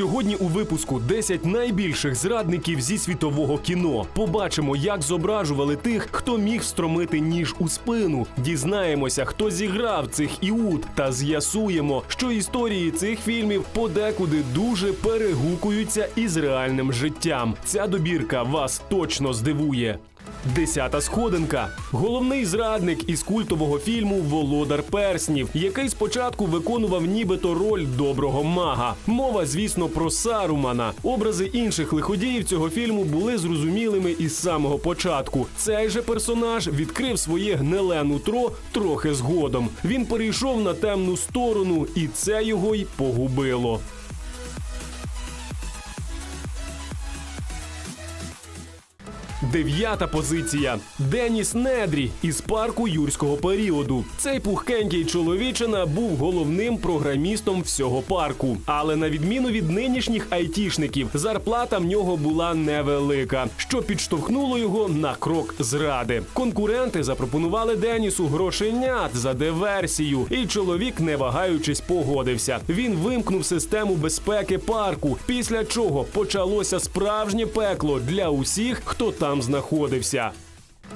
Сьогодні у випуску 10 найбільших зрадників зі світового кіно. Побачимо, як зображували тих, хто міг встромити ніж у спину. Дізнаємося, хто зіграв цих іуд, та з'ясуємо, що історії цих фільмів подекуди дуже перегукуються із реальним життям. Ця добірка вас точно здивує. Десята сходинка. Головний зрадник із культового фільму Володар перснів, який спочатку виконував нібито роль доброго мага. Мова, звісно, про Сарумана. Образи інших лиходіїв цього фільму були зрозумілими із самого початку. Цей же персонаж відкрив своє гниле нутро трохи згодом. Він перейшов на темну сторону, і це його й погубило. Дев'ята позиція. Деніс Недрі із парку юрського періоду. Цей пухкенький чоловічина був головним програмістом всього парку. Але на відміну від нинішніх айтішників, зарплата в нього була невелика, що підштовхнуло його на крок зради. Конкуренти запропонували Денісу грошенят за диверсію, і чоловік, не вагаючись, погодився. Він вимкнув систему безпеки парку, після чого почалося справжнє пекло для усіх, хто там знаходився.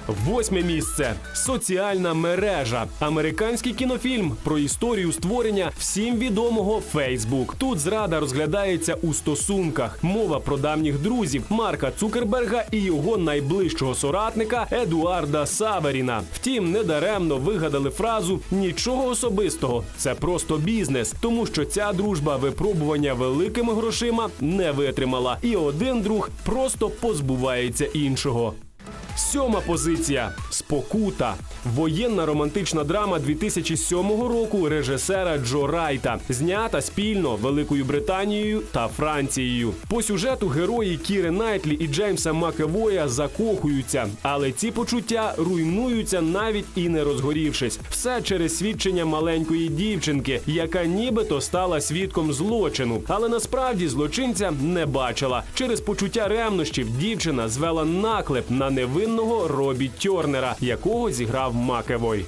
Восьме місце соціальна мережа. Американський кінофільм про історію створення всім відомого Фейсбук. Тут зрада розглядається у стосунках. Мова про давніх друзів Марка Цукерберга і його найближчого соратника Едуарда Саверіна. Втім, недаремно вигадали фразу нічого особистого. Це просто бізнес, тому що ця дружба випробування великими грошима не витримала, і один друг просто позбувається іншого. Сьома позиція Спокута. Воєнна романтична драма 2007 року режисера Джо Райта, знята спільно Великою Британією та Францією. По сюжету герої Кіри Найтлі і Джеймса Макевоя закохуються, але ці почуття руйнуються навіть і не розгорівшись. Все через свідчення маленької дівчинки, яка нібито стала свідком злочину, але насправді злочинця не бачила. Через почуття ревнощів дівчина звела наклеп на невинного Робі Тьорнера, якого зіграв Макевой.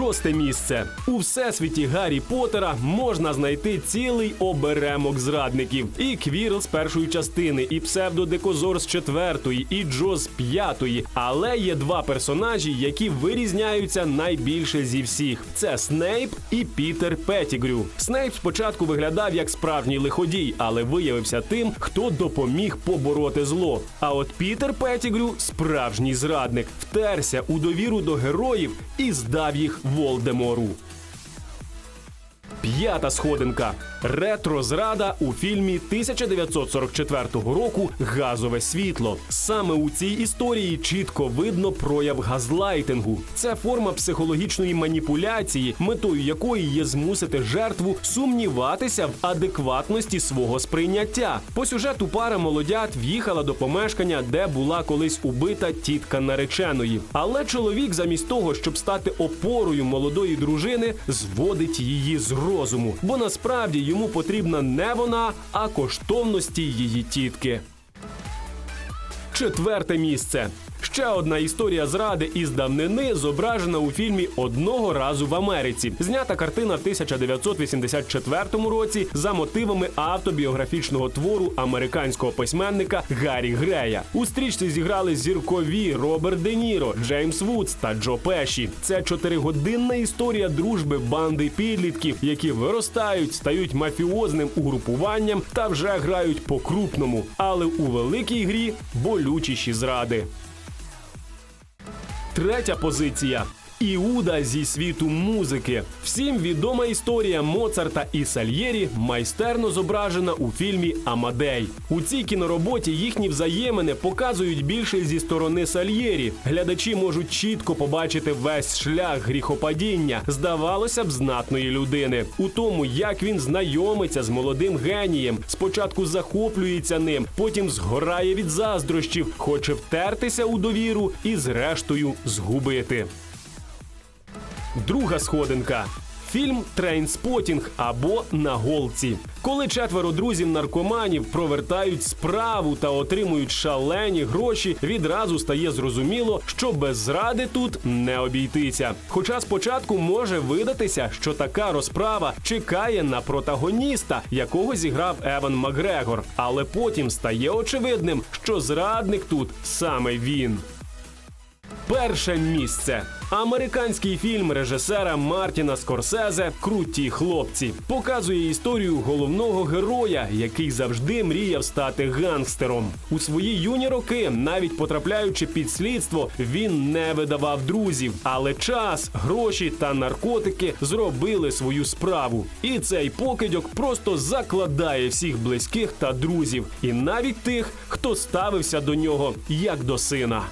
Шосте місце у всесвіті Гаррі Поттера можна знайти цілий оберемок зрадників. І Квірл з першої частини, і псевдодекозор з четвертої, і Джо з п'ятої. Але є два персонажі, які вирізняються найбільше зі всіх: це Снейп і Пітер Петтігрю. Снейп спочатку виглядав як справжній лиходій, але виявився тим, хто допоміг побороти зло. А от Пітер Петтігрю – справжній зрадник, втерся у довіру до героїв і здав їх Волдемору. П'ята сходинка. Ретро-зрада у фільмі 1944 року Газове світло. Саме у цій історії чітко видно прояв газлайтингу. Це форма психологічної маніпуляції, метою якої є змусити жертву сумніватися в адекватності свого сприйняття. По сюжету пара молодят в'їхала до помешкання, де була колись убита тітка нареченої. Але чоловік, замість того, щоб стати опорою молодої дружини, зводить її з розуму, бо насправді йому потрібна не вона, а коштовності її тітки. Четверте місце. Ще одна історія зради із давнини зображена у фільмі Одного разу в Америці. Знята картина в 1984 році за мотивами автобіографічного твору американського письменника Гаррі Грея. У стрічці зіграли зіркові Роберт Де Ніро, Джеймс Вудс та Джо Пеші. Це чотиригодинна історія дружби банди підлітків, які виростають, стають мафіозним угрупуванням та вже грають по-крупному, але у великій грі болючіші зради. Третя позиція. Іуда зі світу музики. Всім відома історія Моцарта і Сальєрі майстерно зображена у фільмі Амадей. У цій кінороботі їхні взаємини показують більше зі сторони Сальєрі. Глядачі можуть чітко побачити весь шлях гріхопадіння, здавалося б, знатної людини. У тому, як він знайомиться з молодим генієм, спочатку захоплюється ним, потім згорає від заздрощів, хоче втертися у довіру і, зрештою, згубити. Друга сходинка. Фільм Трейнспотінг або На голці. Коли четверо друзів наркоманів провертають справу та отримують шалені гроші, відразу стає зрозуміло, що без зради тут не обійтися. Хоча спочатку може видатися, що така розправа чекає на протагоніста, якого зіграв Еван Макгрегор, але потім стає очевидним, що зрадник тут саме він. Перше місце. Американський фільм режисера Мартіна Скорсезе Круті хлопці показує історію головного героя, який завжди мріяв стати гангстером. У свої юні роки, навіть потрапляючи під слідство, він не видавав друзів. Але час, гроші та наркотики зробили свою справу. І цей покидьок просто закладає всіх близьких та друзів, і навіть тих, хто ставився до нього як до сина.